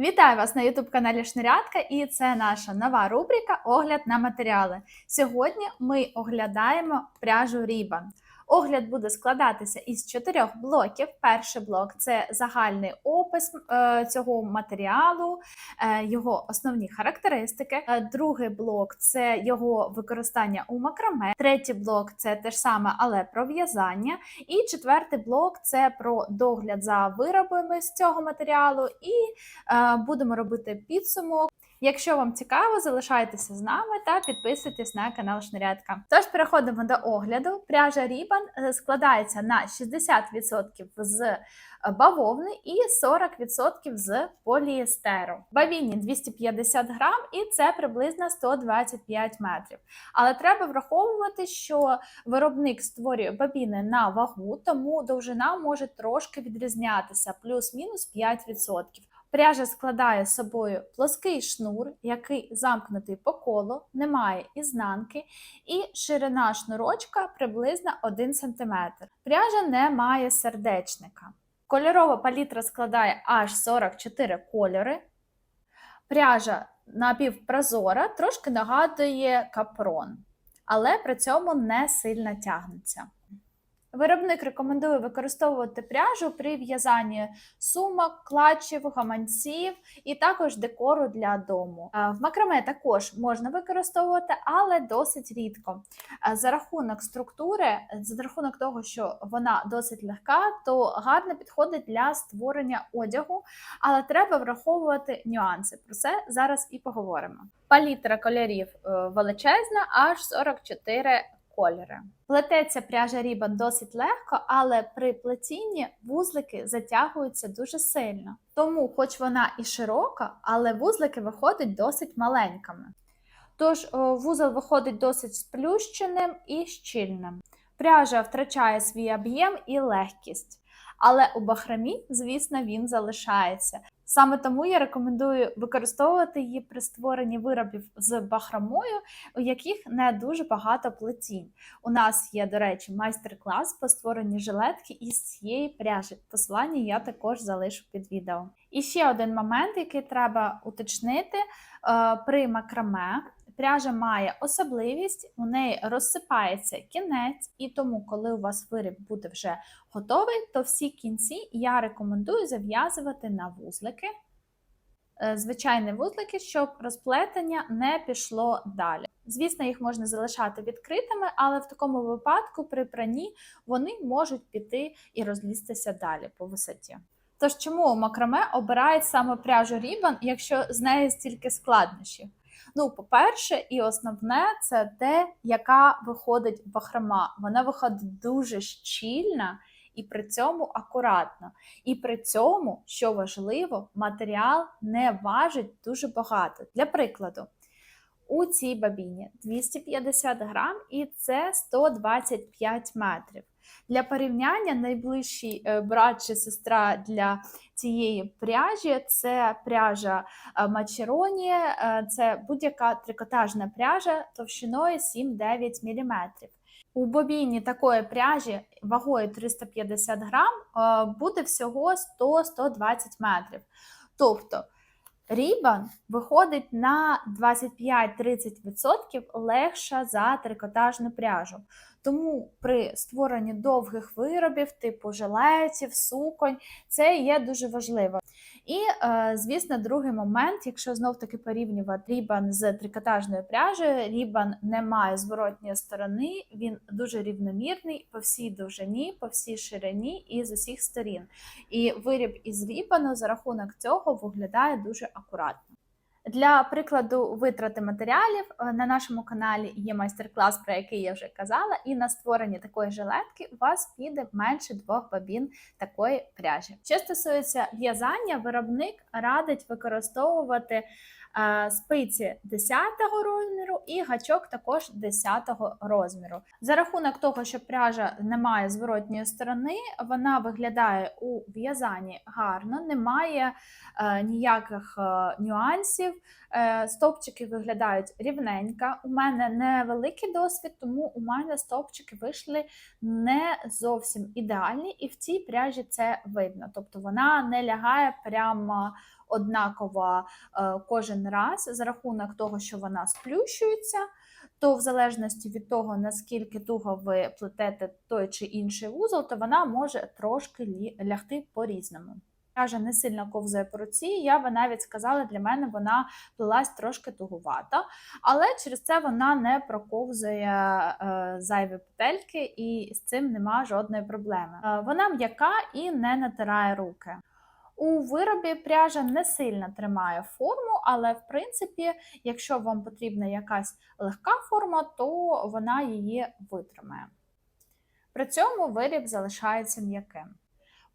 Вітаю вас на youtube каналі Шнирядка, і це наша нова рубрика Огляд на матеріали. Сьогодні ми оглядаємо пряжу Рібан. Огляд буде складатися із чотирьох блоків. Перший блок це загальний опис е, цього матеріалу, е, його основні характеристики. Е, Другий блок це його використання у макраме. Третій блок це те ж саме, але про в'язання. І четвертий блок це про догляд за виробами з цього матеріалу. І будемо робити підсумок. Якщо вам цікаво, залишайтеся з нами та підписуйтесь на канал Шнарядка. Тож переходимо до огляду. Пряжа Рібан е, складається на 60% з е, бавовни і 40% з поліестеру. Бавіні 250 грам, і це приблизно 125 метрів. Але треба враховувати, що виробник створює бабіни на вагу, тому довжина може трошки відрізнятися, плюс-мінус 5%. Пряжа складає з собою плоский шнур, який замкнутий по колу, немає ізнанки, і ширина шнурочка приблизно 1 см. Пряжа не має сердечника. Кольорова палітра складає аж 44 кольори. Пряжа напівпрозора трошки нагадує капрон, але при цьому не сильно тягнеться. Виробник рекомендує використовувати пряжу при в'язанні сумок, клатчів, гаманців і також декору для дому. В макраме також можна використовувати, але досить рідко. За рахунок структури, за рахунок того, що вона досить легка, то гарно підходить для створення одягу, але треба враховувати нюанси. Про це зараз і поговоримо. Палітра кольорів е, величезна, аж 44 кольори. Плететься пряжа Рібан досить легко, але при плетінні вузлики затягуються дуже сильно. Тому, хоч вона і широка, але вузлики виходять досить маленькими. Тож вузол виходить досить сплющеним і щільним. Пряжа втрачає свій об'єм і легкість. Але у бахрамі, звісно, він залишається. Саме тому я рекомендую використовувати її при створенні виробів з бахромою, у яких не дуже багато плетінь. У нас є, до речі, майстер-клас по створенню жилетки із цієї пряжі. Посилання я також залишу під відео. І ще один момент, який треба уточнити е, при макраме. Пряжа має особливість, у неї розсипається кінець, і тому, коли у вас виріб буде вже готовий, то всі кінці я рекомендую зав'язувати на вузлики, е, звичайні вузлики, щоб розплетення не пішло далі. Звісно, їх можна залишати відкритими, але в такому випадку при пранні вони можуть піти і розлізтися далі по висоті. Тож чому макраме обирають саме пряжу Рібан, якщо з нею стільки складнощів? Ну, по-перше, і основне це те, яка виходить бахрома. Вона виходить дуже щільна і при цьому акуратно. І при цьому, що важливо, матеріал не важить дуже багато. Для прикладу, у цій бабіні 250 грам і це 125 метрів. Для порівняння найближчий е, брат чи сестра для цієї пряжі це пряжа е, Мачероні, е, це будь-яка трикотажна пряжа товщиною 7-9 мм. У бобіні такої пряжі вагою 350 грам буде всього 100-120 метрів. Тобто Рібан виходить на 25-30% легша за трикотажну пряжу. Тому при створенні довгих виробів, типу жилетів, суконь, це є дуже важливо. І, е, звісно, другий момент, якщо знов-таки порівнювати рібан з трикотажною пряжею, рібан не має зворотньої сторони, він дуже рівномірний по всій довжині, по всій ширині і з усіх сторін. І виріб із рібану за рахунок цього виглядає дуже акуратно. Для прикладу витрати матеріалів е, на нашому каналі є майстер-клас, про який я вже казала, і на створенні такої жилетки у вас піде менше двох бабін такої пряжі. Що стосується в'язання, виробник радить використовувати спиці 10-го розміру і гачок також 10-го розміру. За рахунок того, що пряжа не має зворотньої сторони, вона виглядає у в'язанні гарно, немає е, ніяких е, нюансів. Е, стовпчики виглядають рівненько. У мене невеликий досвід, тому у мене стовпчики вийшли не зовсім ідеальні, і в цій пряжі це видно. Тобто вона не лягає прямо однакова е, кожен раз за рахунок того, що вона сплющується. То в залежності від того, наскільки туго ви плетете той чи інший вузол, то вона може трошки лягти по-різному. Пряжа не сильно ковзає по руці, я би навіть сказала, для мене вона плелась трошки туговато, але через це вона не проковзує е, зайві петельки, і з цим нема жодної проблеми. Е, вона м'яка і не натирає руки. У виробі пряжа не сильно тримає форму, але в принципі, якщо вам потрібна якась легка форма, то вона її витримає. При цьому виріб залишається м'яким.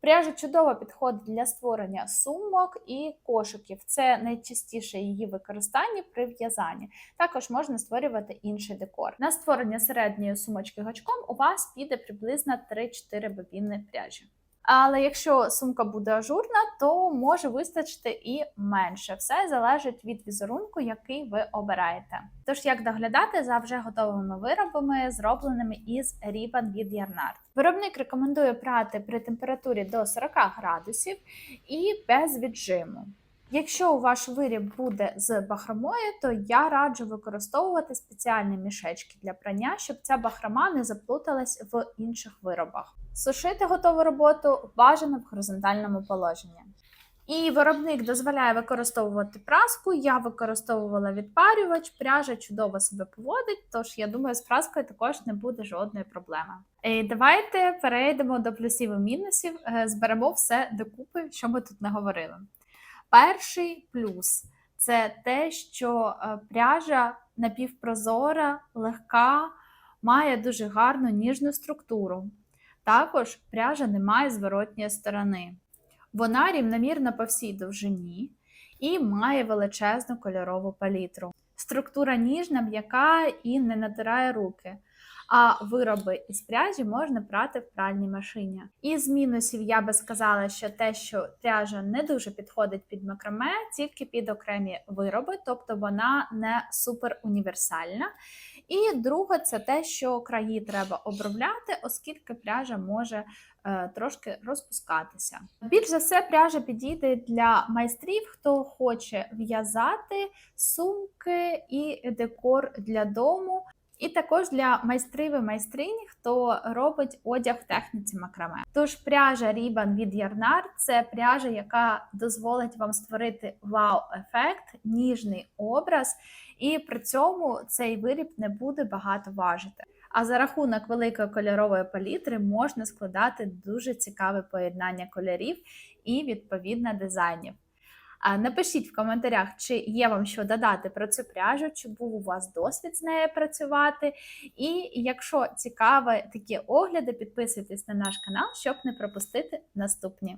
Пряжа чудово підходить для створення сумок і кошиків. Це найчастіше її використання при в'язанні. Також можна створювати інший декор. На створення середньої сумочки гачком у вас піде приблизно 3-4 бобіни пряжі. Але якщо сумка буде ажурна, то може вистачити і менше. Все залежить від візерунку, який ви обираєте. Тож, як доглядати за вже готовими виробами, зробленими із Ribbon від Yarnart. Виробник рекомендує прати при температурі до 40 градусів і без віджиму. Якщо ваш виріб буде з бахромою, то я раджу використовувати спеціальні мішечки для прання, щоб ця бахрома не заплуталась в інших виробах. Сушити готову роботу бажано в горизонтальному положенні. І виробник дозволяє використовувати праску. Я використовувала відпарювач, пряжа чудово себе поводить, тож я думаю, з праскою також не буде жодної проблеми. І давайте перейдемо до плюсів і мінусів, е, зберемо все докупи, що ми тут наговорили. Перший плюс це те, що е, пряжа напівпрозора, легка, має дуже гарну ніжну структуру. Також пряжа не має зворотньої сторони. Вона рівномірна по всій довжині і має величезну кольорову палітру. Структура ніжна, м'яка і не натирає руки. А вироби із пряжі можна прати в пральній машині. Із мінусів я би сказала, що те, що пряжа не дуже підходить під макраме, тільки під окремі вироби, тобто вона не супер універсальна. І друге, це те, що краї треба обробляти, оскільки пряжа може е, трошки розпускатися. Більш за все, пряжа підійде для майстрів, хто хоче в'язати сумки і декор для дому. І також для майстрів і майстринь, хто робить одяг в техніці макраме. Тож пряжа Ribbon від Yarnart – це пряжа, яка дозволить вам створити вау-ефект, ніжний образ, і при цьому цей виріб не буде багато важити. А за рахунок великої кольорової палітри можна складати дуже цікаве поєднання кольорів і відповідно дизайнів. Напишіть в коментарях, чи є вам що додати про цю пряжу, чи був у вас досвід з нею працювати. І якщо цікаві такі огляди, підписуйтесь на наш канал, щоб не пропустити наступні.